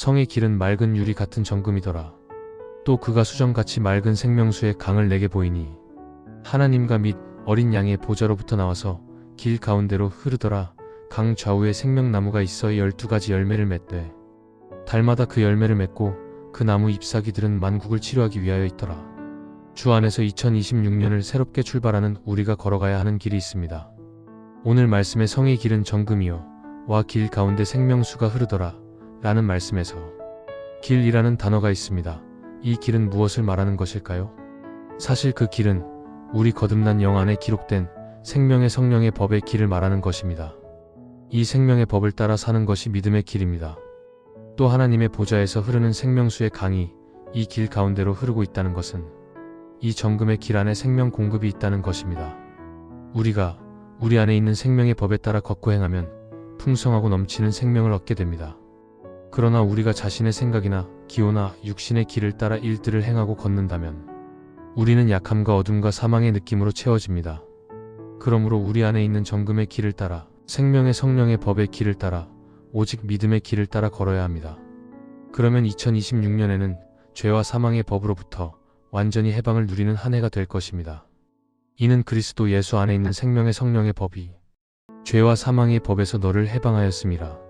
성의 길은 맑은 유리 같은 정금이더라. 또 그가 수정같이 맑은 생명수의 강을 내게 보이니 하나님과 및 어린 양의 보좌로부터 나와서 길 가운데로 흐르더라. 강 좌우에 생명나무가 있어 열두 가지 열매를 맺되 달마다 그 열매를 맺고 그 나무 잎사귀들은 만국을 치료하기 위하여 있더라. 주 안에서 2026년을 새롭게 출발하는 우리가 걸어가야 하는 길이 있습니다. 오늘 말씀의 성의 길은 정금이요 와 길 가운데 생명수가 흐르더라 라는 말씀에서 길이라는 단어가 있습니다. 이 길은 무엇을 말하는 것일까요? 사실 그 길은 우리 거듭난 영 안에 기록된 생명의 성령의 법의 길을 말하는 것입니다. 이 생명의 법을 따라 사는 것이 믿음의 길입니다. 또 하나님의 보좌에서 흐르는 생명수의 강이 이 길 가운데로 흐르고 있다는 것은 이 정금의 길 안에 생명 공급이 있다는 것입니다. 우리가 우리 안에 있는 생명의 법에 따라 걷고 행하면 풍성하고 넘치는 생명을 얻게 됩니다. 그러나 우리가 자신의 생각이나 기호나 육신의 길을 따라 일들을 행하고 걷는다면 우리는 약함과 어둠과 사망의 느낌으로 채워집니다. 그러므로 우리 안에 있는 정금의 길을 따라 생명의 성령의 법의 길을 따라 오직 믿음의 길을 따라 걸어야 합니다. 그러면 2026년에는 죄와 사망의 법으로부터 완전히 해방을 누리는 한 해가 될 것입니다. 이는 그리스도 예수 안에 있는 생명의 성령의 법이 죄와 사망의 법에서 너를 해방하였음이라.